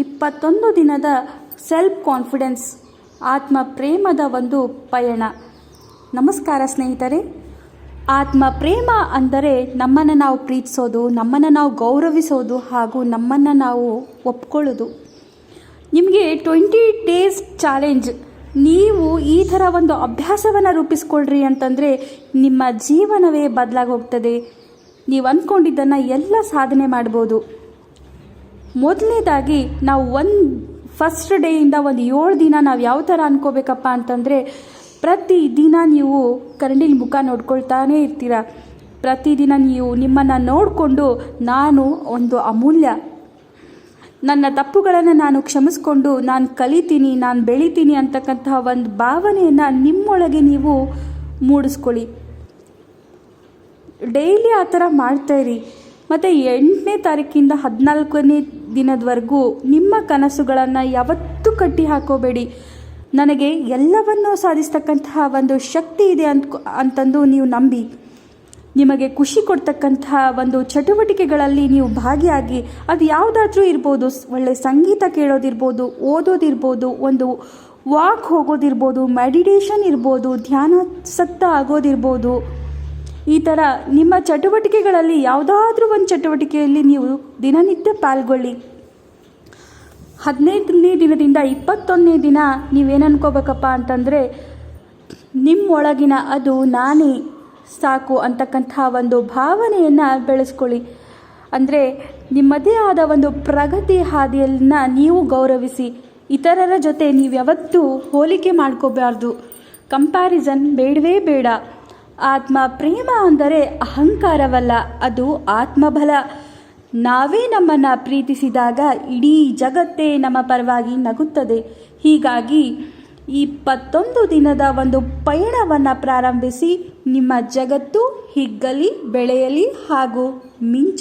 ಇಪ್ಪತ್ತೊಂದು ದಿನದ self confidence ಆತ್ಮ ಪ್ರೇಮದ ಒಂದು ಪಯಣ. ನಮಸ್ಕಾರ ಸ್ನೇಹಿತರೆ. ಆತ್ಮ ಪ್ರೇಮ ಅಂದರೆ ನಮ್ಮನ್ನು ನಾವು ಪ್ರೀತಿಸೋದು, ನಮ್ಮನ್ನು ನಾವು ಗೌರವಿಸೋದು ಹಾಗೂ ನಮ್ಮನ್ನು ನಾವು ಒಪ್ಕೊಳ್ಳೋದು. ನಿಮಗೆ ಟ್ವೆಂಟಿ ಡೇಸ್ ಚಾಲೆಂಜ್. ನೀವು ಈ ಥರ ಒಂದು ಅಭ್ಯಾಸವನ್ನು ರೂಪಿಸ್ಕೊಳ್ರಿ ಅಂತಂದರೆ ನಿಮ್ಮ ಜೀವನವೇ ಬದಲಾಗಿ ಹೋಗ್ತದೆ ನೀವು ಅಂದ್ಕೊಂಡಿದ್ದನ್ನು ಎಲ್ಲ ಸಾಧನೆ ಮಾಡ್ಬೋದು. ಮೊದಲನೇದಾಗಿ ನಾವು ಒಂದು ಫಸ್ಟ್ ಡೇಯಿಂದ ಒಂದು ಏಳು ದಿನ ನಾವು ಯಾವ ಥರ ಅನ್ಕೋಬೇಕಪ್ಪ ಅಂತಂದರೆ ಪ್ರತಿದಿನ ನೀವು ಕರಡಿಲಿ ಮುಖ ನೋಡ್ಕೊಳ್ತಾನೇ ಇರ್ತೀರ. ಪ್ರತಿದಿನ ನೀವು ನಿಮ್ಮನ್ನು ನೋಡಿಕೊಂಡು ನಾನು ಒಂದು ಅಮೂಲ್ಯ ನನ್ನ ತಪ್ಪುಗಳನ್ನು ನಾನು ಕ್ಷಮಿಸ್ಕೊಂಡು ನಾನು ಕಲಿತೀನಿ, ನಾನು ಬೆಳಿತೀನಿ ಅಂತಕ್ಕಂತಹ ಒಂದು ಭಾವನೆಯನ್ನು ನಿಮ್ಮೊಳಗೆ ನೀವು ಮೂಡಿಸ್ಕೊಳ್ಳಿ. ಡೈಲಿ ಆ ಥರ ಮಾಡ್ತಾಯಿರಿ ಮತ್ತು ಎಂಟನೇ ತಾರೀಕಿಂದ ಹದಿನಾಲ್ಕನೇ ದಿನದವರೆಗೂ ನಿಮ್ಮ ಕನಸುಗಳನ್ನು ಯಾವತ್ತೂ ಕಟ್ಟಿ ಹಾಕೋಬೇಡಿ ನನಗೆ ಎಲ್ಲವನ್ನೂ ಸಾಧಿಸ್ತಕ್ಕಂತಹ ಒಂದು ಶಕ್ತಿ ಇದೆ ಅಂತ ಅಂತಂದು ನೀವು ನಂಬಿ. ನಿಮಗೆ ಖುಷಿ ಕೊಡ್ತಕ್ಕಂತಹ ಒಂದು ಚಟುವಟಿಕೆಗಳಲ್ಲಿ ನೀವು ಭಾಗಿಯಾಗಿ ಅದು ಯಾವುದಾದ್ರೂ ಇರ್ಬೋದು ಒಳ್ಳೆ ಸಂಗೀತ ಕೇಳೋದಿರ್ಬೋದು, ಓದೋದಿರ್ಬೋದು, ಒಂದು ವಾಕ್ ಹೋಗೋದಿರ್ಬೋದು, ಮೆಡಿಟೇಷನ್ ಇರ್ಬೋದು ಧ್ಯಾನಾಸಕ್ತ ಆಗೋದಿರ್ಬೋದು ಈ ಥರ ನಿಮ್ಮ ಚಟುವಟಿಕೆಗಳಲ್ಲಿ ಯಾವುದಾದ್ರೂ ಒಂದು ಚಟುವಟಿಕೆಯಲ್ಲಿ ನೀವು ದಿನನಿತ್ಯ ಪಾಲ್ಗೊಳ್ಳಿ. ಹದಿನೈದನೇ ದಿನದಿಂದ ಇಪ್ಪತ್ತೊಂದನೇ ದಿನ ನೀವೇನು ಅನ್ಕೋಬೇಕಪ್ಪ ಅಂತಂದರೆ, ನಿಮ್ಮೊಳಗಿನ ಅದು ನಾನೇ ಸಾಕು ಅಂತಕ್ಕಂಥ ಒಂದು ಭಾವನೆಯನ್ನು ಬೆಳೆಸ್ಕೊಳ್ಳಿ. ಅಂದರೆ ನಿಮ್ಮದೇ ಆದ ಒಂದು ಪ್ರಗತಿ ಹಾದಿಯನ್ನ ನೀವು ಗೌರವಿಸಿ, ಇತರರ ಜೊತೆ ನೀವು ಯಾವತ್ತೂ ಹೋಲಿಕೆ ಮಾಡ್ಕೋಬಾರ್ದು. ಕಂಪ್ಯಾರಿಸನ್ ಬೇಡವೇ ಬೇಡ. ಆತ್ಮ ಪ್ರೇಮ ಅಂದರೆ ಅಹಂಕಾರವಲ್ಲ, ಅದು ಆತ್ಮಬಲ. ನಾವೇ ನಮ್ಮನ್ನು ಪ್ರೀತಿಸಿದಾಗ ಇಡೀ ಜಗತ್ತೇ ನಮ್ಮ ಪರವಾಗಿ ನಗುತ್ತದೆ. ಹೀಗಾಗಿ ಇಪ್ಪತ್ತೊಂದು ದಿನದ ಒಂದು ಪಯಣವನ್ನು ಪ್ರಾರಂಭಿಸಿ, ನಿಮ್ಮ ಜಗತ್ತು ಹಿಗ್ಗಲಿ, ಬೆಳೆಯಲಿ ಹಾಗೂ ಮಿಂಚ